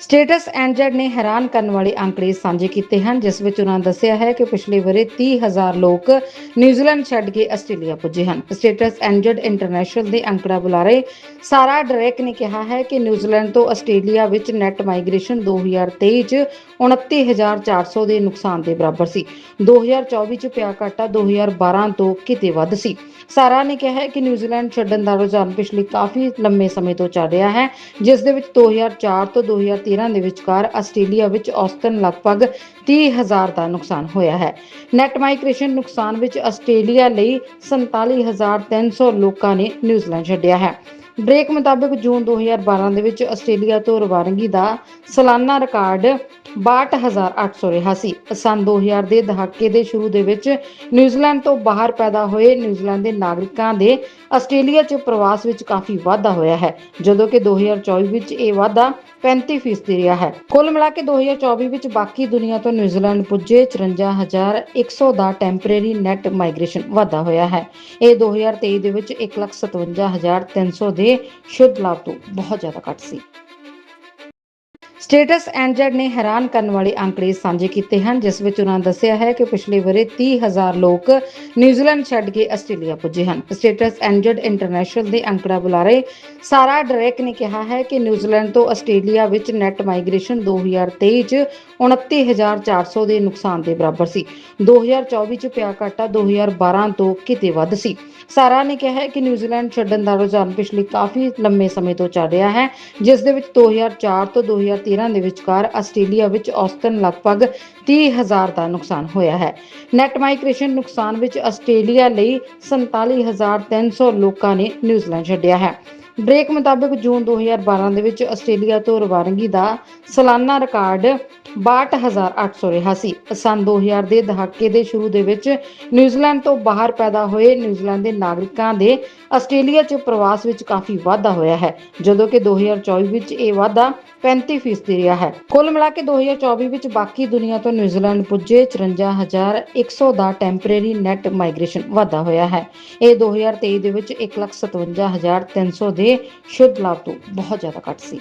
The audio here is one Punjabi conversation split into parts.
ਸਟੇਟਸ ਐਨਜੈਡ ਨੇ ਹੈਰਾਨ ਕਰਨ ਵਾਲੇ ਅੰਕੜੇ ਸਾਂਝੇ ਕੀਤੇ ਹਨ, ਜਿਸ ਵਿੱਚ ਉਹਨਾਂ ਦੱਸਿਆ ਹੈ ਕਿ ਪਿਛਲੇ ਵਰੇ 30000 ਲੋਕ ਨਿਊਜ਼ੀਲੈਂਡ ਛੱਡ ਕੇ ਆਸਟ੍ਰੇਲੀਆ ਪੁੱਜੇ ਹਨ। ਸਟੇਟਸ ਐਨਜੈਡ ਇੰਟਰਨੈਸ਼ਨਲ ਦੇ ਅੰਕੜਾ ਬੁਲਾਰੇ ਸਾਰਾ ਡਰੇਕ ਨੇ ਕਿਹਾ ਹੈ ਕਿ ਨਿਊਜ਼ੀਲੈਂਡ ਤੋਂ ਆਸਟ੍ਰੇਲੀਆ ਵਿੱਚ ਨੈਟ ਮਾਈਗ੍ਰੇਸ਼ਨ 2023 ਚ 29400 ਦੇ ਨੁਕਸਾਨ ਦੇ ਬਰਾਬਰ ਸੀ। 2024 ਚ ਪਿਆ ਘਾਟਾ 2012 ਤੋਂ ਕਿਤੇ ਵੱਧ ਸੀ। ਸਾਰਾ ਨੇ ਕਿਹਾ ਹੈ ਕਿ ਨਿਊਜ਼ੀਲੈਂਡ ਛੱਡਣ ਦਾ ਰੁਝਾਨ ਪਿਛਲੇ ਕਾਫੀ ਲੰਮੇ ਸਮੇਂ ਤੋਂ ਚੱਲ ਰਿਹਾ ਹੈ, ਜਿਸ ਦੇ ਵਿੱਚ 2004 ਤੋਂ 2013 ਦੇ ਵਿਚਕਾਰ ਆਸਟ੍ਰੇਲੀਆ ਵਿੱਚ ਔਸਤਨ ਲਗਭਗ 30000 ਦਾ ਨੁਕਸਾਨ ਹੋਇਆ ਹੈ। ਨੈਟ ਮਾਈਗ੍ਰੇਸ਼ਨ ਨੁਕਸਾਨ ਵਿੱਚ ਆਸਟ੍ਰੇਲੀਆ ਲਈ 47300 ਲੋਕਾਂ ਨੇ ਨਿਊਜ਼ੀਲੈਂਡ ਛੱਡਿਆ ਹੈ। ਬ੍ਰੇਕ ਮੁਤਾਬਕ ਜੂਨ 2012 ਦੇ ਵਿੱਚ ਆਸਟ੍ਰੇਲੀਆ ਤੋਂ ਰਵਾਨਗੀ ਦਾ ਸਾਲਾਨਾ ਰਿਕਾਰਡ 62800 ਰਿਹਾ ਸੀ ਸਨ 2000 ਦੇ ਦਹਾਕੇ ਦੇ ਸ਼ੁਰੂ ਦੇ ਵਿੱਚ ਨਿਊਜ਼ੀਲੈਂਡ ਤੋਂ ਬਾਹਰ ਪੈਦਾ ਹੋਏ ਨਿਊਜ਼ੀਲੈਂਡ ਦੇ ਨਾਗਰਿਕਾਂ ਦੇ ਆਸਟ੍ਰੇਲੀਆ 'ਚ ਪ੍ਰਵਾਸ ਵਿੱਚ ਕਾਫੀ ਵਾਧਾ ਹੋਇਆ ਹੈ, ਜਦੋਂ ਕਿ 2024 ਵਿੱਚ ਇਹ ਵਾਧਾ 35% ਰਿਹਾ ਹੈ। ਕੁੱਲ ਮਿਲਾ ਕੇ 2024 ਵਿੱਚ ਬਾਕੀ ਦੁਨੀਆ ਤੋਂ ਨਿਊਜ਼ੀਲੈਂਡ ਪੁੱਜੇ 54100 ਦਾ ਟੈਂਪਰੇਰੀ ਨੈਟ ਮਾਈਗ੍ਰੇਸ਼ਨ ਵਾਧਾ ਹੋਇਆ ਹੈ। ਇਹ 2023 ਦੇ ਵਿੱਚ 157300 ਦੇ ਸ਼ੁੱਧ ਲਾਭ ਤੋਂ ਬਹੁਤ ਜ਼ਿਆਦਾ ਘੱਟ ਸੀ। ਸਟੇਟਸ ਐਨਜੈਡ ਨੇ ਹੈਰਾਨ ਕਰਨ ਵਾਲੇ ਅੰਕੜੇ ਸਾਂਝੇ ਕੀਤੇ ਹਨ, ਜਿਸ ਵਿੱਚ ਉਹਨਾਂ ਦੱਸਿਆ ਹੈ ਕਿ ਪਿਛਲੇ ਵਰੇ 30000 ਲੋਕ ਨਿਊਜ਼ੀਲੈਂਡ ਛੱਡ ਕੇ ਆਸਟ੍ਰੇਲੀਆ ਪੁੱਜੇ ਹਨ। ਸਟੇਟਸ ਐਨਜੈਡ ਇੰਟਰਨੈਸ਼ਨਲ ਦੇ ਅੰਕੜਾ ਬੁਲਾਰੇ ਸਾਰਾ ਡਰੇਕ ਨੇ ਕਿਹਾ ਹੈ ਕਿ ਨਿਊਜ਼ੀਲੈਂਡ ਤੋਂ ਆਸਟ੍ਰੇਲੀਆ ਵਿੱਚ ਨੈਟ ਮਾਈਗ੍ਰੇਸ਼ਨ 2023 ਚ 29400 ਦੇ ਨੁਕਸਾਨ ਦੇ ਬਰਾਬਰ ਸੀ। 2024 ਚ ਪਿਆ ਘਾਟਾ 2012 ਤੋਂ ਕਿਤੇ ਵੱਧ ਸੀ। ਸਾਰਾ ਨੇ ਕਿਹਾ ਹੈ ਕਿ ਨਿਊਜ਼ੀਲੈਂਡ ਛੱਡਣ ਦਾ ਰੁਝਾਨ ਪਿਛਲੇ ਕਾਫੀ ਲੰਮੇ ਸਮੇਂ ਤੋਂ ਚੱਲ ਰਿਹਾ ਹੈ, ਜਿਸ ਦੇ ਵਿੱਚ 2004 ਤੋਂ 2013 ਦੇ ਵਿਚਕਾਰ ਆਸਟ੍ਰੇਲੀਆ ਵਿੱਚ ਔਸਤਨ ਲਗਭਗ 30000 ਦਾ ਨੁਕਸਾਨ ਹੋਇਆ ਹੈ। ਨੈਟ ਮਾਈਗ੍ਰੇਸ਼ਨ ਨੁਕਸਾਨ ਵਿੱਚ ਆਸਟ੍ਰੇਲੀਆ ਲਈ 47300 ਲੋਕਾਂ ਨੇ ਨਿਊਜ਼ੀਲੈਂਡ ਛੱਡਿਆ ਹੈ। ਬ੍ਰੇਕ ਮੁਤਾਬਕ ਜੂਨ 2012 ਦੇ ਵਿੱਚ ਆਸਟ੍ਰੇਲੀਆ ਤੋਂ ਰਵਾਨਗੀ ਦਾ ਸਾਲਾਨਾ ਰਿਕਾਰਡ 62800 ਰਿਹਾ ਸੀ ਸਨ 2000 ਦੇ ਦਹਾਕੇ ਦੇ ਸ਼ੁਰੂ ਦੇ ਵਿੱਚ ਨਿਊਜ਼ੀਲੈਂਡ ਤੋਂ ਬਾਹਰ ਪੈਦਾ ਹੋਏ ਨਿਊਜ਼ੀਲੈਂਡ ਦੇ ਨਾਗਰਿਕਾਂ ਦੇ ਆਸਟ੍ਰੇਲੀਆ 'ਚ ਪ੍ਰਵਾਸ ਵਿੱਚ ਕਾਫੀ ਵਾਧਾ ਹੋਇਆ ਹੈ, ਜਦੋਂ ਕਿ 2024 ਵਿੱਚ ਇਹ ਵਾਧਾ 35% ਰਿਹਾ ਹੈ। ਕੁੱਲ ਮਿਲਾ ਕੇ 2024 ਵਿੱਚ ਬਾਕੀ ਦੁਨੀਆ ਤੋਂ ਨਿਊਜ਼ੀਲੈਂਡ ਪੁੱਜੇ 54100 ਦਾ ਟੈਂਪਰੇਰੀ ਨੈਟ ਮਾਈਗ੍ਰੇਸ਼ਨ ਵਾਧਾ ਹੋਇਆ ਹੈ। ਇਹ 2023 ਦੇ ਵਿੱਚ 157300 ਦੇ ਸ਼ੁੱਧ ਲਾਭ ਤੋਂ ਬਹੁਤ ਜ਼ਿਆਦਾ ਘੱਟ ਸੀ।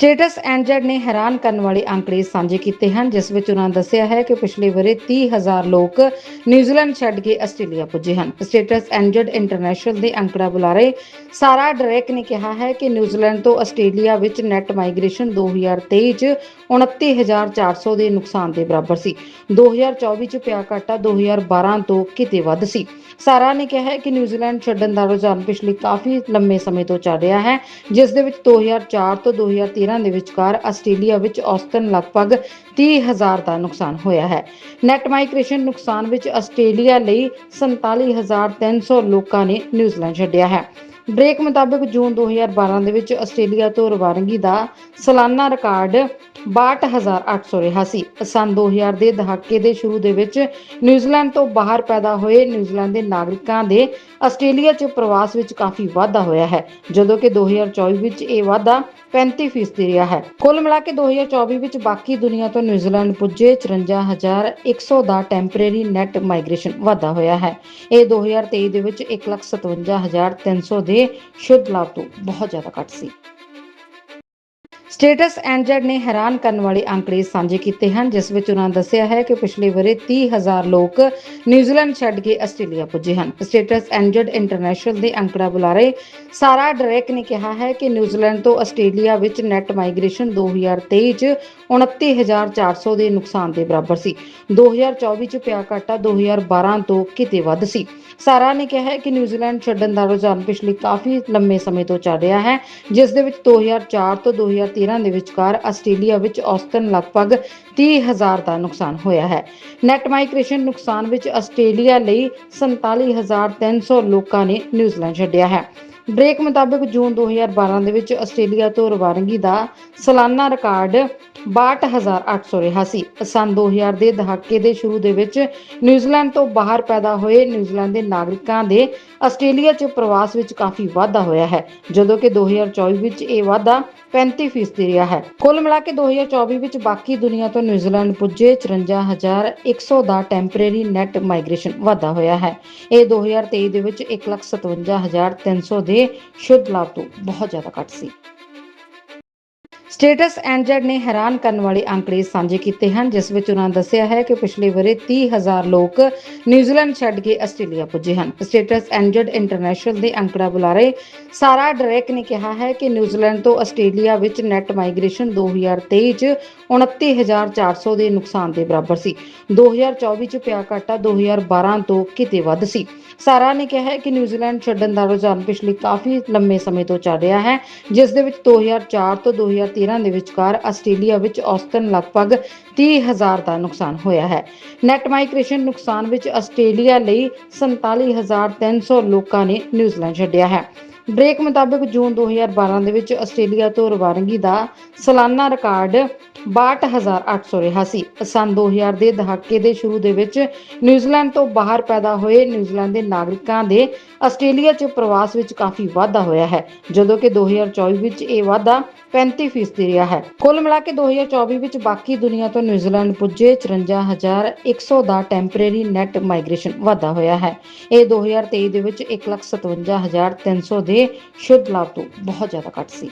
ਸਟੇਟਸ ਐਨਜੈਡ ਨੇ ਹੈਰਾਨ ਕਰਨ ਵਾਲੇ ਅੰਕੜੇ ਸਾਂਝੇ ਕੀਤੇ ਹਨ, ਜਿਸ ਵਿੱਚ ਉਹਨਾਂ ਦੱਸਿਆ ਹੈ ਕਿ ਪਿਛਲੇ ਵਰੇ 30000 ਲੋਕ ਨਿਊਜ਼ੀਲੈਂਡ ਛੱਡ ਕੇ ਆਸਟ੍ਰੇਲੀਆ ਪੁੱਜੇ ਹਨ। ਸਟੇਟਸ ਐਨਜੈਡ ਇੰਟਰਨੈਸ਼ਨਲ ਦੇ ਅੰਕੜਾ ਬੁਲਾਰੇ ਸਾਰਾ ਡਰੇਕ ਨੇ ਕਿਹਾ ਹੈ ਕਿ ਨਿਊਜ਼ੀਲੈਂਡ ਤੋਂ ਆਸਟ੍ਰੇਲੀਆ ਵਿੱਚ ਨੈਟ ਮਾਈਗ੍ਰੇਸ਼ਨ 2023 ਚ 29400 ਦੇ ਨੁਕਸਾਨ ਦੇ ਬਰਾਬਰ ਸੀ। 2024 ਚ ਪਿਆ ਘਾਟਾ 2012 ਤੋਂ ਕਿਤੇ ਵੱਧ ਸੀ। ਸਾਰਾ ਨੇ ਕਿਹਾ ਹੈ ਕਿ ਨਿਊਜ਼ੀਲੈਂਡ ਛੱਡਣ ਦਾ ਰੁਝਾਨ ਪਿਛਲੇ ਕਾਫੀ ਲੰਮੇ ਸਮੇਂ ਤੋਂ ਚੱਲ ਰਿਹਾ ਹੈ, ਜਿਸ ਦੇ ਵਿੱਚ 2004 ਤੋਂ 2013 ਦੇ ਵਿਚਕਾਰ ਆਸਟ੍ਰੇਲੀਆ ਵਿੱਚ ਔਸਤਨ ਲਗਭਗ 30000 ਦਾ ਨੁਕਸਾਨ ਹੋਇਆ ਹੈ। ਨੈਟ ਮਾਈਗ੍ਰੇਸ਼ਨ ਨੁਕਸਾਨ ਵਿੱਚ ਆਸਟ੍ਰੇਲੀਆ ਲਈ 47300 ਲੋਕਾਂ ਨੇ ਨਿਊਜ਼ੀਲੈਂਡ ਛੱਡਿਆ ਹੈ। ਬ੍ਰੇਕ ਮੁਤਾਬਕ ਜੂਨ 2012 ਦੇ ਵਿੱਚ ਆਸਟ੍ਰੇਲੀਆ ਤੋਂ ਰਵਾਨਗੀ ਦਾ ਸਾਲਾਨਾ ਰਿਕਾਰਡ 62800 ਰਿਹਾ ਸੀ ਸਨ 2000 ਦੇ ਦਹਾਕੇ ਦੇ ਸ਼ੁਰੂ ਦੇ ਵਿੱਚ ਨਿਊਜ਼ੀਲੈਂਡ ਤੋਂ ਬਾਹਰ ਪੈਦਾ ਹੋਏ ਨਿਊਜ਼ੀਲੈਂਡ ਦੇ ਨਾਗਰਿਕਾਂ ਦੇ ਆਸਟ੍ਰੇਲੀਆ 'ਚ ਪ੍ਰਵਾਸ ਵਿੱਚ ਕਾਫੀ ਵਾਧਾ ਹੋਇਆ ਹੈ, ਜਦੋਂ ਕਿ 2024 ਵਿੱਚ ਇਹ ਵਾਧਾ 35% ਰਿਹਾ ਹੈ। ਕੁੱਲ ਮਿਲਾ ਕੇ 2024 ਵਿੱਚ ਬਾਕੀ ਦੁਨੀਆ ਤੋਂ ਨਿਊਜ਼ੀਲੈਂਡ ਪੁੱਜੇ 54100 ਦਾ ਟੈਂਪਰੇਰੀ ਨੈਟ ਮਾਈਗ੍ਰੇਸ਼ਨ ਵਾਧਾ ਹੋਇਆ ਹੈ। ਇਹ 2023 ਦੇ ਵਿੱਚ 157300 ਦੇ ਸ਼ੁੱਧ ਲਾਭ ਤੋਂ ਬਹੁਤ ਜ਼ਿਆਦਾ ਘੱਟ ਸੀ ਸਟੇਟਸ ਐਨਜੈਡ ਨੇ ਹੈਰਾਨ ਕਰਨ ਵਾਲੇ ਅੰਕੜੇ ਸਾਂਝੇ ਕੀਤੇ ਹਨ, ਜਿਸ ਵਿੱਚ ਉਹਨਾਂ ਦੱਸਿਆ ਹੈ ਕਿ ਪਿਛਲੇ ਵਰੇ 30000 ਲੋਕ ਨਿਊਜ਼ੀਲੈਂਡ ਛੱਡ ਕੇ ਆਸਟ੍ਰੇਲੀਆ ਪੁੱਜੇ ਹਨ। ਸਟੇਟਸ ਐਨਜੈਡ ਇੰਟਰਨੈਸ਼ਨਲ ਦੇ ਅੰਕੜਾ ਬੁਲਾਰੇ ਸਾਰਾ ਡਰੇਕ ਨੇ ਕਿਹਾ ਹੈ ਕਿ ਨਿਊਜ਼ੀਲੈਂਡ ਤੋਂ ਆਸਟ੍ਰੇਲੀਆ ਵਿੱਚ ਨੈਟ ਮਾਈਗ੍ਰੇਸ਼ਨ 2023 ਚ 29400 ਦੇ ਨੁਕਸਾਨ ਦੇ ਬਰਾਬਰ ਸੀ। 2024 ਚ ਪਿਆ ਘਾਟਾ 2012 ਤੋਂ ਕਿਤੇ ਵੱਧ ਸੀ। ਸਾਰਾ ਨੇ ਕਿਹਾ ਹੈ ਕਿ ਨਿਊਜ਼ੀਲੈਂਡ ਛੱਡਣ ਦਾ ਰੁਝਾਨ ਪਿਛਲੇ ਕਾਫੀ ਲੰਮੇ ਸਮੇਂ ਤੋਂ ਚੱਲ ਰਿਹਾ ਹੈ, ਜਿਸ ਦੇ ਵਿੱਚ 2004 ਤੋਂ 2013 ਦੇ ਵਿਚਕਾਰ ਆਸਟ੍ਰੇਲੀਆ ਵਿੱਚ ਔਸਤਨ ਲਗਭਗ 30000 ਦਾ ਨੁਕਸਾਨ ਹੋਇਆ ਹੈ। ਨੈਟ ਮਾਈਗ੍ਰੇਸ਼ਨ ਨੁਕਸਾਨ ਵਿੱਚ ਆਸਟ੍ਰੇਲੀਆ ਲਈ 47300 ਲੋਕਾਂ ਨੇ ਨਿਊਜ਼ੀਲੈਂਡ ਛੱਡਿਆ ਹੈ। ਬ੍ਰੇਕ ਮੁਤਾਬਕ ਜੂਨ 2012 ਦੇ ਵਿੱਚ ਆਸਟ੍ਰੇਲੀਆ ਤੋਂ ਰਵਾਨਗੀ ਦਾ ਸਾਲਾਨਾ ਰਿਕਾਰਡ 62800 ਰਿਹਾ ਸੀ। ਸਨ 2000 ਦੇ ਦਹਾਕੇ ਦੇ ਸ਼ੁਰੂ ਦੇ ਵਿੱਚ ਨਿਊਜ਼ੀਲੈਂਡ ਤੋਂ ਬਾਹਰ ਪੈਦਾ ਹੋਏ ਨਿਊਜ਼ੀਲੈਂਡ ਦੇ ਨਾਗਰਿਕਾਂ ਦੇ ਆਸਟ੍ਰੇਲੀਆ 'ਚ ਪ੍ਰਵਾਸ ਵਿੱਚ ਕਾਫੀ ਵਾਧਾ ਹੋਇਆ ਹੈ, ਜਦੋਂ ਕਿ 2024 ਵਿੱਚ ਇਹ ਵਾਧਾ 35% ਰਿਹਾ ਹੈ। ਕੁੱਲ ਮਿਲਾ ਕੇ 2024 ਵਿੱਚ ਬਾਕੀ ਦੁਨੀਆ ਤੋਂ ਨਿਊਜ਼ੀਲੈਂਡ ਪੁੱਜੇ 54100 ਦਾ ਟੈਂਪਰੇਰੀ ਨੈਟ ਮਾਈਗ੍ਰੇਸ਼ਨ ਵਾਧਾ ਹੋਇਆ ਹੈ। ਇਹ 2023 ਦੇ ਵਿੱਚ 157300 ਦੇ ਸ਼ੁੱਧ ਲਾਭ ਤੋਂ ਬਹੁਤ ਜ਼ਿਆਦਾ ਘੱਟ ਸੀ। ਸਟੇਟਸ ਐਨਜੈਡ ਨੇ ਹੈਰਾਨ ਕਰਨ ਵਾਲੇ ਅੰਕੜੇ ਸਾਂਝੇ ਕੀਤੇ ਹਨ, ਜਿਸ ਵਿੱਚ ਉਹਨਾਂ ਦੱਸਿਆ ਹੈ ਕਿ ਪਿਛਲੇ ਵਰੇ 30000 ਲੋਕ ਨਿਊਜ਼ੀਲੈਂਡ ਛੱਡ ਕੇ ਆਸਟ੍ਰੇਲੀਆ ਪੁੱਜੇ ਹਨ। ਸਟੇਟਸ ਐਨਜੈਡ ਇੰਟਰਨੈਸ਼ਨਲ ਦੇ ਅੰਕੜਾ ਬੁਲਾਰੇ ਸਾਰਾ ਡਰੇਕ ਨੇ ਕਿਹਾ ਹੈ ਕਿ ਨਿਊਜ਼ੀਲੈਂਡ ਤੋਂ ਆਸਟ੍ਰੇਲੀਆ ਵਿੱਚ ਨੈਟ ਮਾਈਗ੍ਰੇਸ਼ਨ 2023 ਚ 29400 ਦੇ ਨੁਕਸਾਨ ਦੇ ਬਰਾਬਰ ਸੀ। 2024 ਚ ਪਿਆ ਘਾਟਾ 2012 ਤੋਂ ਕਿਤੇ ਵੱਧ ਸੀ। ਸਾਰਾ ਨੇ ਕਿਹਾ ਹੈ ਕਿ ਨਿਊਜ਼ੀਲੈਂਡ ਛੱਡਣ ਦਾ ਰੁਝਾਨ ਪਿਛਲੇ ਕਾਫੀ ਲੰਮੇ ਸਮੇਂ ਤੋਂ ਚੱਲ ਰਿਹਾ ਹੈ, ਜਿਸ ਦੇ ਵਿੱਚ 2004 ਤੋਂ 2013 ਦੇ ਵਿਚਕਾਰ ਆਸਟ੍ਰੇਲੀਆ ਵਿੱਚ ਔਸਤਨ ਲਗਭਗ 30000 ਦਾ ਨੁਕਸਾਨ ਹੋਇਆ ਹੈ। ਨੈਟ ਮਾਈਗ੍ਰੇਸ਼ਨ ਨੁਕਸਾਨ ਵਿੱਚ ਆਸਟ੍ਰੇਲੀਆ ਲਈ 47300 ਲੋਕਾਂ ਨੇ ਨਿਊਜ਼ੀਲੈਂਡ ਛੱਡਿਆ ਹੈ। ਬ੍ਰੇਕ ਮੁਤਾਬਕ ਜੂਨ 2012 ਦੇ ਵਿੱਚ ਆਸਟ੍ਰੇਲੀਆ ਤੋਂ ਰਵਾਨਗੀ ਦਾ ਸਾਲਾਨਾ ਰਿਕਾਰਡ 62800 ਰਿਹਾ ਸੀ ਸਨ 2000 ਦੇ ਦਹਾਕੇ ਦੇ ਸ਼ੁਰੂ ਦੇ ਵਿੱਚ ਨਿਊਜ਼ੀਲੈਂਡ ਤੋਂ ਬਾਹਰ ਪੈਦਾ ਹੋਏ ਨਿਊਜ਼ੀਲੈਂਡ ਦੇ ਨਾਗਰਿਕਾਂ ਦੇ ਆਸਟ੍ਰੇਲੀਆ 'ਚ ਪ੍ਰਵਾਸ ਵਿੱਚ ਕਾਫੀ ਵਾਧਾ ਹੋਇਆ ਹੈ, ਜਦੋਂ ਕਿ 2024 ਵਿੱਚ ਇਹ ਵਾਧਾ 35% ਰਿਹਾ ਹੈ। ਕੁੱਲ ਮਿਲਾ ਕੇ 2024 ਵਿੱਚ ਬਾਕੀ ਦੁਨੀਆ ਤੋਂ ਨਿਊਜ਼ੀਲੈਂਡ ਪੁੱਜੇ 54100 ਦਾ ਟੈਂਪਰੇਰੀ ਨੈਟ ਮਾਈਗ੍ਰੇਸ਼ਨ ਵਾਧਾ ਹੋਇਆ ਹੈ। ਇਹ 2023 ਦੇ ਵਿੱਚ 157300 ਦੇ ਸ਼ੁੱਧ ਲਾਭ ਤੋਂ ਬਹੁਤ ਜ਼ਿਆਦਾ ਘੱਟ ਸੀ।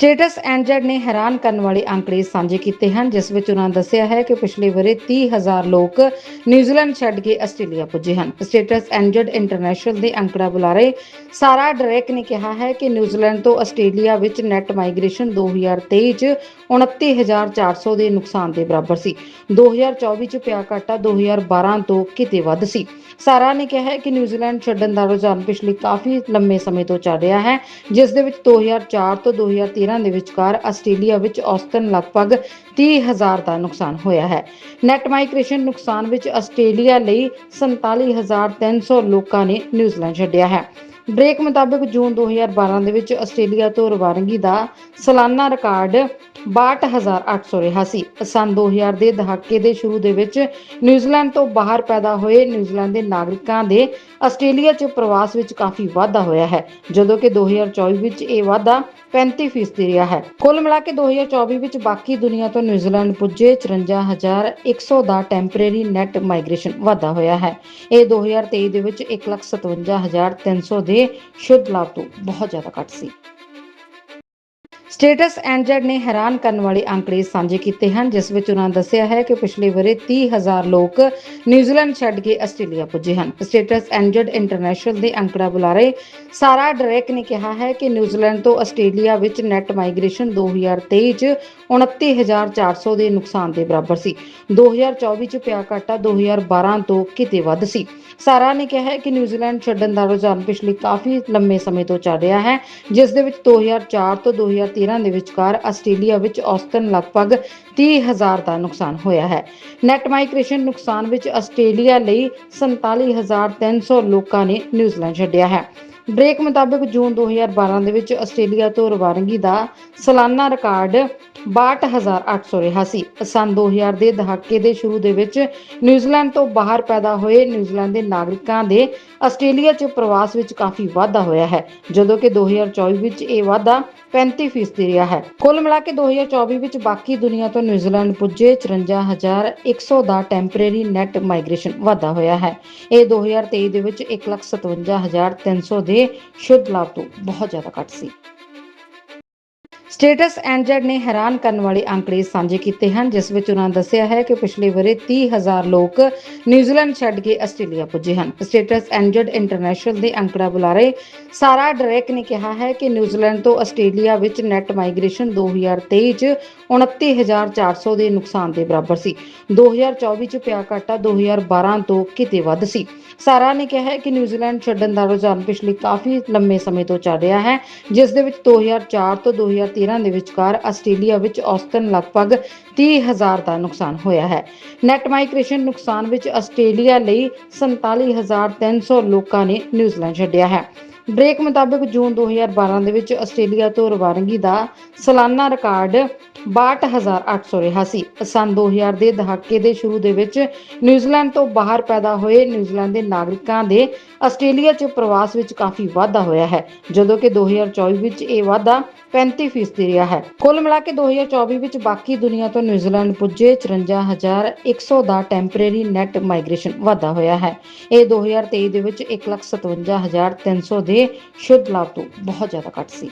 ਸਟੇਟਸ ਐਨਜੈਡ ਨੇ ਹੈਰਾਨ ਕਰਨ ਵਾਲੇ ਅੰਕੜੇ ਸਾਂਝੇ ਕੀਤੇ ਹਨ, ਜਿਸ ਵਿੱਚ ਉਹਨਾਂ ਦੱਸਿਆ ਹੈ ਕਿ ਪਿਛਲੇ ਵਰੇ 30000 ਲੋਕ ਨਿਊਜ਼ੀਲੈਂਡ ਛੱਡ ਕੇ ਆਸਟ੍ਰੇਲੀਆ ਪੁੱਜੇ ਹਨ। ਸਟੇਟਸ ਐਨਜੈਡ ਇੰਟਰਨੈਸ਼ਨਲ ਦੇ ਅੰਕੜਾ ਬੁਲਾਰੇ ਸਾਰਾ ਡਰੇਕ ਨੇ ਕਿਹਾ ਹੈ ਕਿ ਨਿਊਜ਼ੀਲੈਂਡ ਤੋਂ ਆਸਟ੍ਰੇਲੀਆ ਵਿੱਚ ਨੈਟ ਮਾਈਗ੍ਰੇਸ਼ਨ 2023 ਚ 29400 ਦੇ ਨੁਕਸਾਨ ਦੇ ਬਰਾਬਰ ਸੀ। 2024 ਚ ਪਿਆ ਘਾਟਾ 2012 ਤੋਂ ਕਿਤੇ ਵੱਧ ਸੀ। ਸਾਰਾ ਨੇ ਕਿਹਾ ਹੈ ਕਿ ਨਿਊਜ਼ੀਲੈਂਡ ਛੱਡਣ ਦਾ ਰੁਝਾਨ ਪਿਛਲੇ ਕਾਫੀ ਲੰਮੇ ਸਮੇਂ ਤੋਂ ਚੱਲ ਰਿਹਾ ਹੈ, ਜਿਸ ਦੇ ਵਿੱਚ 2004 ਤੋਂ 2013 ਦੇ ਵਿਚਕਾਰ ਆਸਟ੍ਰੇਲੀਆ ਵਿੱਚ ਔਸਤਨ ਲਗਭਗ 30000 ਦਾ ਨੁਕਸਾਨ ਹੋਇਆ ਹੈ। ਨੈਟ ਮਾਈਗ੍ਰੇਸ਼ਨ ਨੁਕਸਾਨ ਵਿੱਚ ਆਸਟ੍ਰੇਲੀਆ ਲਈ 47300 ਲੋਕਾਂ ਨੇ ਨਿਊਜ਼ੀਲੈਂਡ ਛੱਡਿਆ ਹੈ। ਬ੍ਰੇਕ ਮੁਤਾਬਕ ਜੂਨ 2012 ਦੇ ਵਿੱਚ ਆਸਟ੍ਰੇਲੀਆ ਤੋਂ ਰਵਾਨਗੀ ਦਾ ਸਾਲਾਨਾ ਰਿਕਾਰਡ 62800 ਰਿਹਾ ਸੀ ਸਨ 2000 ਦੇ ਦਹਾਕੇ ਦੇ ਸ਼ੁਰੂ ਦੇ ਵਿੱਚ ਨਿਊਜ਼ੀਲੈਂਡ ਤੋਂ ਬਾਹਰ ਪੈਦਾ ਹੋਏ ਨਿਊਜ਼ੀਲੈਂਡ ਦੇ ਨਾਗਰਿਕਾਂ ਦੇ ਆਸਟ੍ਰੇਲੀਆ 'ਚ ਪ੍ਰਵਾਸ ਵਿੱਚ ਕਾਫੀ ਵਾਧਾ ਹੋਇਆ ਹੈ, ਜਦੋਂ ਕਿ 2024 ਵਿੱਚ ਇਹ ਵਾਧਾ 35% ਰਿਹਾ ਹੈ। ਕੁੱਲ ਮਿਲਾ ਕੇ 2024 ਵਿੱਚ ਬਾਕੀ ਦੁਨੀਆ ਤੋਂ ਨਿਊਜ਼ੀਲੈਂਡ ਪੁੱਜੇ 54100 ਦਾ ਟੈਂਪਰੇਰੀ ਨੈਟ ਮਾਈਗ੍ਰੇਸ਼ਨ ਵਾਧਾ ਹੋਇਆ ਹੈ। ਇਹ 2023 ਦੇ ਵਿੱਚ 157300 ਦੇ ਸ਼ੁੱਧ ਲਾਭ ਤੋਂ ਬਹੁਤ ਜ਼ਿਆਦਾ ਘੱਟ ਸੀ। ਸਟੇਟਸ ਐਨਜੈਡ ਨੇ ਹੈਰਾਨ ਕਰਨ ਵਾਲੇ ਅੰਕੜੇ ਸਾਂਝੇ ਕੀਤੇ ਹਨ, ਜਿਸ ਵਿੱਚ ਉਹਨਾਂ ਦੱਸਿਆ ਹੈ ਕਿ ਪਿਛਲੇ ਵਰੇ 30000 ਲੋਕ ਨਿਊਜ਼ੀਲੈਂਡ ਛੱਡ ਕੇ ਆਸਟ੍ਰੇਲੀਆ ਪੁੱਜੇ ਹਨ। ਸਟੇਟਸ ਐਨਜੈਡ ਇੰਟਰਨੈਸ਼ਨਲ ਦੇ ਅੰਕੜਾ ਬੁਲਾਰੇ ਸਾਰਾ ਡਰੇਕ ਨੇ ਕਿਹਾ ਹੈ ਕਿ ਨਿਊਜ਼ੀਲੈਂਡ ਤੋਂ ਆਸਟ੍ਰੇਲੀਆ ਵਿੱਚ ਨੈਟ ਮਾਈਗ੍ਰੇਸ਼ਨ 2023 ਚ 29400 ਦੇ ਨੁਕਸਾਨ ਦੇ ਬਰਾਬਰ ਸੀ। 2024 ਚ ਪਿਆ ਘਾਟਾ 2012 ਤੋਂ ਕਿਤੇ ਵੱਧ ਸੀ। ਸਾਰਾ ਨੇ ਕਿਹਾ ਹੈ ਕਿ ਨਿਊਜ਼ੀਲੈਂਡ ਛੱਡਣ ਦਾ ਰੁਝਾਨ ਪਿਛਲੇ ਕਾਫੀ ਲੰਮੇ ਸਮੇਂ ਤੋਂ ਚੱਲ ਰਿਹਾ ਹੈ, ਜਿਸ ਦੇ ਵਿੱਚ 2004 ਤੋਂ 2013 ਦੇ ਵਿਚਕਾਰ ਆਸਟ੍ਰੇਲੀਆ ਵਿੱਚ ਔਸਤਨ ਲਗਭਗ 30000 ਦਾ ਨੁਕਸਾਨ ਹੋਇਆ ਹੈ। ਨੈਟ ਮਾਈਗ੍ਰੇਸ਼ਨ ਨੁਕਸਾਨ ਵਿੱਚ ਆਸਟ੍ਰੇਲੀਆ ਲਈ 47300 ਲੋਕਾਂ ਨੇ ਨਿਊਜ਼ੀਲੈਂਡ ਛੱਡਿਆ ਹੈ। ਬ੍ਰੇਕ ਮੁਤਾਬਕ ਜੂਨ 2012 ਦੇ ਵਿੱਚ ਆਸਟ੍ਰੇਲੀਆ ਤੋਂ ਰਵਾਨਗੀ ਦਾ ਸਾਲਾਨਾ ਰਿਕਾਰਡ 62800 ਰਿਹਾ ਸੀ ਸਨ 2000 ਦੇ ਦਹਾਕੇ ਦੇ ਸ਼ੁਰੂ ਦੇ ਵਿੱਚ ਨਿਊਜ਼ੀਲੈਂਡ ਤੋਂ ਬਾਹਰ ਪੈਦਾ ਹੋਏ ਨਿਊਜ਼ੀਲੈਂਡ ਦੇ ਨਾਗਰਿਕਾਂ ਦੇ ਆਸਟ੍ਰੇਲੀਆ 'ਚ ਪ੍ਰਵਾਸ ਵਿੱਚ ਕਾਫੀ ਵਾਧਾ ਹੋਇਆ ਹੈ, ਜਦੋਂ ਕਿ 2024 ਵਿੱਚ ਇਹ ਵਾਧਾ 35% ਰਿਹਾ ਹੈ। ਕੁੱਲ ਮਿਲਾ ਕੇ 2024 ਵਿੱਚ ਬਾਕੀ ਦੁਨੀਆ ਤੋਂ ਨਿਊਜ਼ੀਲੈਂਡ ਪੁੱਜੇ 54100 ਦਾ ਟੈਂਪਰੇਰੀ ਨੈਟ ਮਾਈਗ੍ਰੇਸ਼ਨ ਵਾਧਾ ਹੋਇਆ ਹੈ। ਇਹ 2023 ਦੇ ਵਿੱਚ 157300 ਦੇ ਸ਼ੁੱਧ ਲਾਭ ਤੋਂ ਬਹੁਤ ਜ਼ਿਆਦਾ ਘੱਟ ਸੀ। ਸਟੇਟਸ ਐਨਜੈਡ ਨੇ ਹੈਰਾਨ ਕਰਨ ਵਾਲੇ ਅੰਕੜੇ ਸਾਂਝੇ ਕੀਤੇ ਹਨ, ਜਿਸ ਵਿੱਚ ਉਹਨਾਂ ਦੱਸਿਆ ਹੈ ਕਿ ਪਿਛਲੇ ਵਰੇ 30000 ਲੋਕ ਨਿਊਜ਼ੀਲੈਂਡ ਛੱਡ ਕੇ ਆਸਟ੍ਰੇਲੀਆ ਪੁੱਜੇ ਹਨ। ਸਟੇਟਸ ਐਨਜੈਡ ਇੰਟਰਨੈਸ਼ਨਲ ਦੇ ਅੰਕੜਾ ਬੁਲਾਰੇ ਸਾਰਾ ਡਰੇਕ ਨੇ ਕਿਹਾ ਹੈ ਕਿ ਨਿਊਜ਼ੀਲੈਂਡ ਤੋਂ ਆਸਟ੍ਰੇਲੀਆ ਵਿੱਚ ਨੈਟ ਮਾਈਗ੍ਰੇਸ਼ਨ 2023 ਚ 29400 ਦੇ ਨੁਕਸਾਨ ਦੇ ਬਰਾਬਰ ਸੀ। 2024 ਚ ਪਿਆ ਘਾਟਾ 2012 ਤੋਂ ਕਿਤੇ ਵੱਧ ਸੀ। ਸਾਰਾ ਨੇ ਕਿਹਾ ਹੈ ਕਿ ਨਿਊਜ਼ੀਲੈਂਡ ਛੱਡਣ ਦਾ ਰੁਝਾਨ ਪਿਛਲੇ ਕਾਫੀ ਲੰਮੇ ਸਮੇਂ ਤੋਂ ਚੱਲ ਰਿਹਾ ਹੈ, ਜਿਸ ਦੇ ਵਿੱਚ 2004 ਤੋਂ 2013 ਦੇ ਵਿਚਕਾਰ ਆਸਟ੍ਰੇਲੀਆ ਵਿੱਚ ਔਸਤਨ ਲਗਭਗ 30000 ਦਾ ਨੁਕਸਾਨ ਹੋਇਆ ਹੈ। ਨੈਟ ਮਾਈਗ੍ਰੇਸ਼ਨ ਨੁਕਸਾਨ ਵਿੱਚ ਆਸਟ੍ਰੇਲੀਆ ਲਈ 47300 ਲੋਕਾਂ ਨੇ ਨਿਊਜ਼ੀਲੈਂਡ ਛੱਡਿਆ ਹੈ। ਬ੍ਰੇਕ ਮੁਤਾਬਕ ਜੂਨ 2012 ਦੇ ਵਿੱਚ ਆਸਟ੍ਰੇਲੀਆ ਤੋਂ ਰਵਾਨਗੀ ਦਾ ਸਾਲਾਨਾ ਰਿਕਾਰਡ 62800 ਰਿਹਾ ਸੀ। ਸਨ 2000 ਦੇ ਦਹਾਕੇ ਦੇ ਸ਼ੁਰੂ ਦੇ ਵਿੱਚ ਨਿਊਜ਼ੀਲੈਂਡ ਤੋਂ ਬਾਹਰ ਪੈਦਾ ਹੋਏ ਨਿਊਜ਼ੀਲੈਂਡ ਦੇ ਨਾਗਰਿਕਾਂ ਦੇ ਆਸਟ੍ਰੇਲੀਆ 'ਚ ਪ੍ਰਵਾਸ ਵਿੱਚ ਕਾਫੀ ਵਾਧਾ ਹੋਇਆ ਹੈ, ਜਦੋਂ ਕਿ 2024 ਵਿੱਚ ਇਹ ਵਾਧਾ 35% ਰਿਹਾ ਹੈ। ਕੁੱਲ ਮਿਲਾ ਕੇ 2024 ਵਿੱਚ ਬਾਕੀ ਦੁਨੀਆ ਤੋਂ ਨਿਊਜ਼ੀਲੈਂਡ ਪੁੱਜੇ 54100 ਦਾ ਟੈਂਪਰੇਰੀ ਨੈਟ ਮਾਈਗ੍ਰੇਸ਼ਨ ਵਾਧਾ ਹੋਇਆ ਹੈ। ਇਹ 2023 ਦੇ ਵਿੱਚ 157300 ਦੇ ਸ਼ੁੱਧ ਲਾਭ ਤੋਂ ਬਹੁਤ ਜ਼ਿਆਦਾ ਘੱਟ ਸੀ।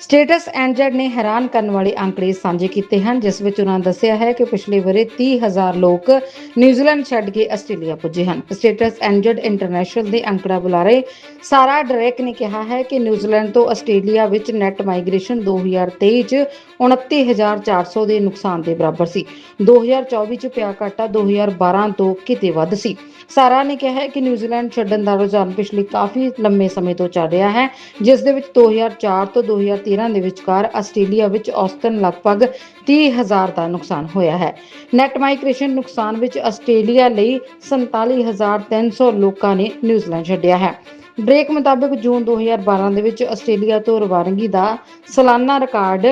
ਸਟੇਟਸ ਐਨਜੈਡ ਨੇ ਹੈਰਾਨ ਕਰਨ ਵਾਲੇ ਅੰਕੜੇ ਸਾਂਝੇ ਕੀਤੇ ਹਨ, ਜਿਸ ਵਿੱਚ ਉਹਨਾਂ ਦੱਸਿਆ ਹੈ ਕਿ ਪਿਛਲੇ ਵਰੇ 30000 ਲੋਕ ਨਿਊਜ਼ੀਲੈਂਡ ਛੱਡ ਕੇ ਆਸਟ੍ਰੇਲੀਆ ਪੁੱਜੇ ਹਨ। ਸਟੇਟਸ ਐਨਜੈਡ ਇੰਟਰਨੈਸ਼ਨਲ ਦੇ ਅੰਕੜਾ ਬੁਲਾਰੇ ਸਾਰਾ ਡਰੇਕ ਨੇ ਕਿਹਾ ਹੈ ਕਿ ਨਿਊਜ਼ੀਲੈਂਡ ਤੋਂ ਆਸਟ੍ਰੇਲੀਆ ਵਿੱਚ ਨੈਟ ਮਾਈਗ੍ਰੇਸ਼ਨ 2023 ਚ 29400 ਦੇ ਨੁਕਸਾਨ ਦੇ ਬਰਾਬਰ ਸੀ। 2024 ਚ ਪਿਆ ਘਾਟਾ 2012 ਤੋਂ ਕਿਤੇ ਵੱਧ ਸੀ। ਸਾਰਾ ਨੇ ਕਿਹਾ ਹੈ ਕਿ ਨਿਊਜ਼ੀਲੈਂਡ ਛੱਡਣ ਦਾ ਰੁਝਾਨ ਪਿਛਲੇ ਕਾਫੀ ਲੰਮੇ ਸਮੇਂ ਤੋਂ ਚੱਲ ਰਿਹਾ ਹੈ, ਜਿਸ ਦੇ ਵਿੱਚ 2004 ਤੋਂ 2013 ਦੇ ਵਿਚਕਾਰ ਆਸਟ੍ਰੇਲੀਆ ਵਿੱਚ ਔਸਤਨ ਲਗਭਗ 30000 ਦਾ ਨੁਕਸਾਨ ਹੋਇਆ ਹੈ। ਨੈਟ ਮਾਈਗ੍ਰੇਸ਼ਨ ਨੁਕਸਾਨ ਵਿੱਚ ਆਸਟ੍ਰੇਲੀਆ ਲਈ 47300 ਲੋਕਾਂ ਨੇ ਨਿਊਜ਼ੀਲੈਂਡ ਛੱਡਿਆ ਹੈ। ਡਰੇਕ ਮੁਤਾਬਕ ਜੂਨ 2012 ਦੇ ਵਿੱਚ ਆਸਟ੍ਰੇਲੀਆ ਤੋਂ ਰਵਾਨਗੀ ਦਾ ਸਾਲਾਨਾ ਰਿਕਾਰਡ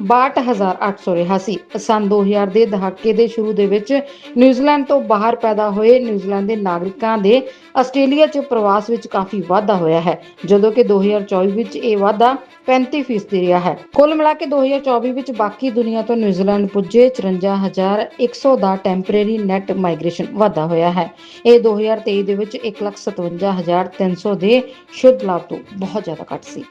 62800 ਰਿਹਾ ਸੀ। ਸਨ 2000 ਦੇ ਦਹਾਕੇ ਦੇ ਸ਼ੁਰੂ ਦੇ ਵਿੱਚ ਨਿਊਜ਼ੀਲੈਂਡ ਤੋਂ ਬਾਹਰ ਪੈਦਾ ਹੋਏ ਨਿਊਜ਼ੀਲੈਂਡ ਦੇ ਨਾਗਰਿਕਾਂ ਦੇ ਆਸਟ੍ਰੇਲੀਆ 'ਚ ਪ੍ਰਵਾਸ ਵਿੱਚ ਕਾਫੀ ਵਾਧਾ ਹੋਇਆ ਹੈ, ਜਦੋਂ ਕਿ 2024 ਵਿੱਚ ਇਹ ਵਾਧਾ 35% ਰਿਹਾ ਹੈ। ਕੁੱਲ ਮਿਲਾ ਕੇ 2024 ਵਿੱਚ ਬਾਕੀ ਦੁਨੀਆ ਤੋਂ ਨਿਊਜ਼ੀਲੈਂਡ ਪੁੱਜੇ 54100 ਦਾ ਟੈਂਪਰੇਰੀ ਨੈਟ ਮਾਈਗ੍ਰੇਸ਼ਨ ਵਾਧਾ ਹੋਇਆ ਹੈ। ਇਹ 2023 ਦੇ ਵਿੱਚ 157300 ਦੇ ਸ਼ੁੱਧ ਲਾਭ ਤੋਂ ਬਹੁਤ ਜ਼ਿਆਦਾ ਘੱਟ ਸੀ।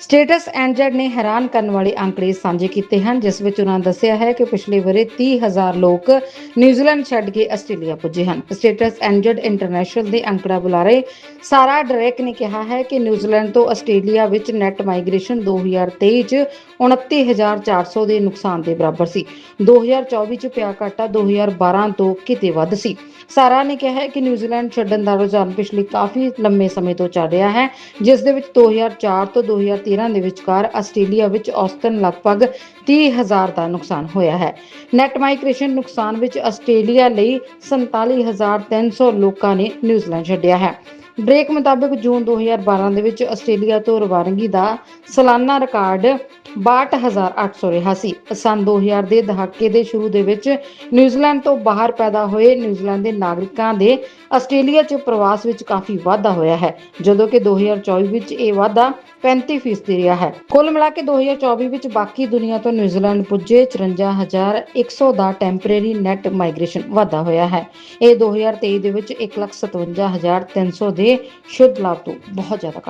ਸਟੇਟਸ ਐਨਜੈਡ ਨੇ ਹੈਰਾਨ ਕਰਨ ਵਾਲੇ ਅੰਕੜੇ ਸਾਂਝੇ ਕੀਤੇ ਹਨ, ਜਿਸ ਵਿੱਚ ਉਹਨਾਂ ਦੱਸਿਆ ਹੈ ਕਿ ਪਿਛਲੇ ਵਰੇ 30000 ਲੋਕ ਨਿਊਜ਼ੀਲੈਂਡ ਛੱਡ ਕੇ ਆਸਟ੍ਰੇਲੀਆ ਪੁੱਜੇ ਹਨ। ਸਟੇਟਸ ਐਨਜੈਡ ਇੰਟਰਨੈਸ਼ਨਲ ਦੇ ਅੰਕੜਾ ਬੁਲਾਰੇ ਸਾਰਾ ਡਰੇਕ ਨੇ ਕਿਹਾ ਹੈ ਕਿ ਨਿਊਜ਼ੀਲੈਂਡ ਤੋਂ ਆਸਟ੍ਰੇਲੀਆ ਵਿੱਚ ਨੈਟ ਮਾਈਗ੍ਰੇਸ਼ਨ 2023 ਚ 29400 ਦੇ ਨੁਕਸਾਨ ਦੇ ਬਰਾਬਰ ਸੀ। 2024 ਚ ਪਿਆ ਘਾਟਾ 2012 ਤੋਂ ਕਿਤੇ ਵੱਧ ਸੀ। ਸਾਰਾ ਨੇ ਕਿਹਾ ਹੈ ਕਿ ਨਿਊਜ਼ੀਲੈਂਡ ਛੱਡਣ ਦਾ ਰੁਝਾਨ ਪਿਛਲੇ ਕਾਫੀ ਲੰਮੇ ਸਮੇਂ ਤੋਂ ਚੱਲ ਰਿਹਾ ਹੈ, ਜਿਸ ਦੇ ਵਿੱਚ 2004 ਤੋਂ 2013 ਦੇ ਵਿਚਕਾਰ ਆਸਟ੍ਰੇਲੀਆ ਵਿੱਚ ਔਸਤਨ ਲਗਭਗ 30000 ਦਾ ਨੁਕਸਾਨ ਹੋਇਆ ਹੈ। ਨੈਟ ਮਾਈਗ੍ਰੇਸ਼ਨ ਨੁਕਸਾਨ ਵਿੱਚ ਆਸਟ੍ਰੇਲੀਆ ਲਈ 47300 ਲੋਕਾਂ ਨੇ ਨਿਊਜ਼ੀਲੈਂਡ ਛੱਡਿਆ ਹੈ। ਡਰੇਕ ਮੁਤਾਬਕ ਜੂਨ 2012 ਦੇ ਵਿੱਚ ਆਸਟ੍ਰੇਲੀਆ ਤੋਂ ਰਵਾਨਗੀ ਦਾ ਸਾਲਾਨਾ ਰਿਕਾਰਡ 62800 ਰਿਹਾ ਸੀ ਸਨ 2000 ਦੇ ਦਹਾਕੇ ਦੇ ਸ਼ੁਰੂ ਦੇ ਵਿੱਚ ਨਿਊਜ਼ੀਲੈਂਡ ਤੋਂ ਬਾਹਰ ਪੈਦਾ ਹੋਏ ਨਿਊਜ਼ੀਲੈਂਡ ਦੇ ਨਾਗਰਿਕਾਂ ਦੇ ਆਸਟ੍ਰੇਲੀਆ 'ਚ ਪ੍ਰਵਾਸ ਵਿੱਚ ਕਾਫੀ ਵਾਧਾ ਹੋਇਆ ਹੈ, ਜਦੋਂ ਕਿ 2024 ਵਿੱਚ ਇਹ ਵਾਧਾ 35% ਰਿਹਾ ਹੈ। ਕੁੱਲ ਮਿਲਾ ਕੇ 2024 ਵਿੱਚ ਬਾਕੀ ਦੁਨੀਆ ਤੋਂ ਨਿਊਜ਼ੀਲੈਂਡ ਪੁੱਜੇ 54100 ਦਾ ਟੈਂਪਰੇਰੀ ਨੈਟ ਮਾਈਗ੍ਰੇਸ਼ਨ ਵਾਧਾ ਹੋਇਆ ਹੈ। ਇਹ 2023 ਦੇ ਵਿੱਚ 157300 ਦੇ ਸ਼ੁੱਧ ਲਾਭ ਤੋਂ ਬਹੁਤ ਜ਼ਿਆਦਾ ਘੱਟ